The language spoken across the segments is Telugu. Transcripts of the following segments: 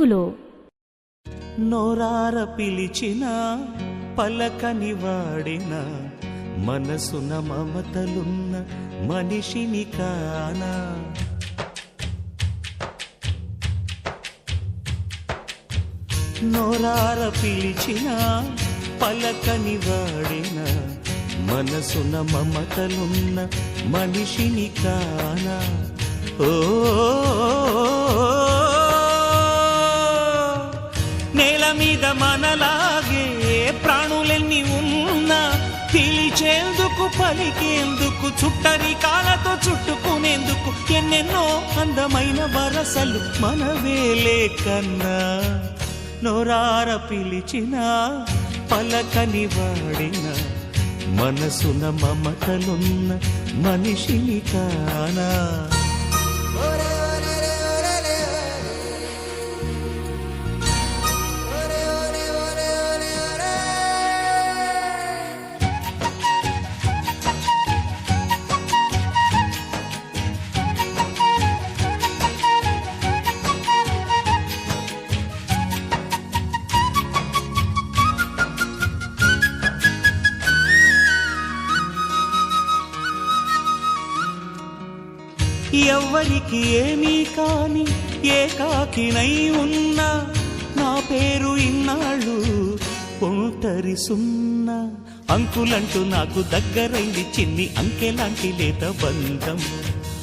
తెలుగులో నోరార పిలిచిన పలకని వాడిన మనసున మమతలున్న మనిషిని కానా. నోరార పిలిచిన పలకని వాడిన మనసున మమతలున్న మనిషిని కానా. ఓ మీద మనలాగే ప్రాణులెన్ని ఉన్నా పిలిచేందుకు పలికేందుకు చుట్టరి కాలతో చుట్టుకునేందుకు ఎన్నెన్నో అందమైన వరసలు మనవేలే కన్నా. నోరార పిలిచిన పలకని వాడిన మనసున మమతలున్న మనిషిని కానా. ఎవ్వరికి ఏమీ కాని ఏకాకినై ఉన్నా నా పేరు ఇన్నాళ్ళు ఒంటరి సున్నా అంకులంటూ నాకు దగ్గరైంది చిన్ని అంకెలాంటి లేత బంధం.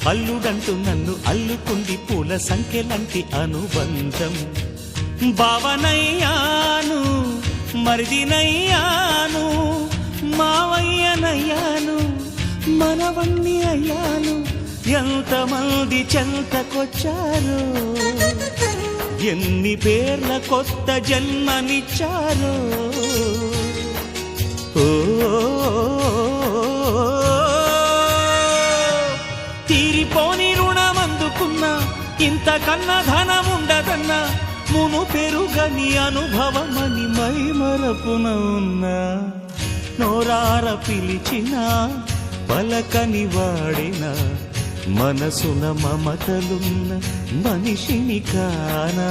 అల్లుడంటూ నన్ను అల్లుకుంది పూల సంఖ్యలాంటి అనుబంధం. బావనయ్యాను మరిదినయ్యాను మావయ్యనయ్యాను మనవన్ని అయ్యాను. ఎంతమంది చెంతకొచ్చారు? ఎన్ని పేర్ల కొత్త జన్మనిచ్చారు? ఓ తీరిపోని రుణమందుకున్నా ఇంతకన్నా ధనం ఉండదన్నా మును పెరుగని అనుభవమని మై మరపున ఉన్నా నోరార పిలిచిన పలకని వాడిన మనసున మమతలున్న మనిషిని కానా?